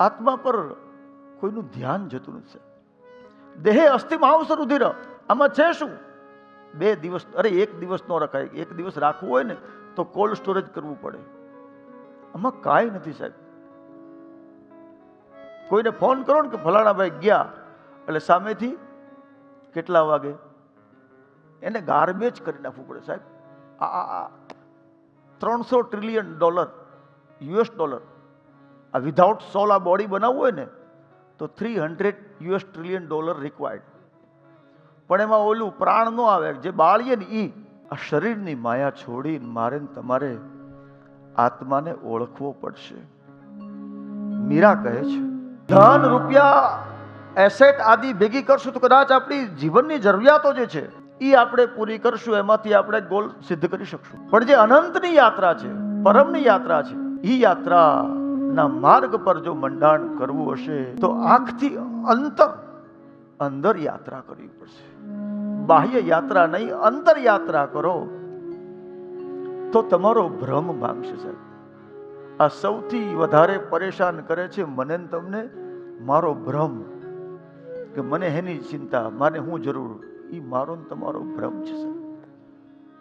આત્મા પર કોઈનું ધ્યાન જતું નથી દેહે અસ્થિમાં આવશે રુધિર, આમાં છે શું? બે દિવસ, અરે એક દિવસ ન રખાય, એક દિવસ રાખવું હોય ને, તો કોલ્ડ સ્ટોરેજ કરવું પડે. આમાં કાંઈ નથી, સાહેબ. કોઈને ફોન કરો ને કે ફલાણા ભાઈ ગયા, એટલે સામેથી કેટલા વાગે? એને ગાર્બેજ કરી નાખવું પડે, સાહેબ. આ ત્રણસો ટ્રિલિયન ડોલર યુએસ ડોલર આ વિધાઉટ સોલ આ બોડી બનાવવું હોય ને, તો three hundred US trillion dollar required પણ એમાં ઓલું પ્રાણ ન આવે, જે બાળીએ ને એ આ શરીરની માયા છોડીને મારે તમારે આત્માને ઓળખવો પડશે. મીરા કહે છે, ધન, રૂપિયા એસેટ આદિ ભેગી કરશું તો કદાચ આપણી જીવનની જરૂરિયાતો જે છે એ આપણે પૂરી કરશું, એમાંથી આપણે ગોલ સિદ્ધ કરી શકશું. પણ જે અનંતની યાત્રા છે, પરમની યાત્રા છે એ યાત્રાના માર્ગ પર જો મંડાણ કરવું હશે, તો આંખથી અંતર અંદર યાત્રા કરવી પડશે. બાહ્ય યાત્રા નહીં અંતર યાત્રા કરો. તો તમારો ભ્રમ ભાંગશે સાહેબ. આ સૌથી વધારે પરેશાન કરે છે મને ને તમને મારો ભ્રમ. કે મને હેની ચિંતા મારે હું જરૂર? એ મારો ને તમારો ભ્રમ છે સાહેબ.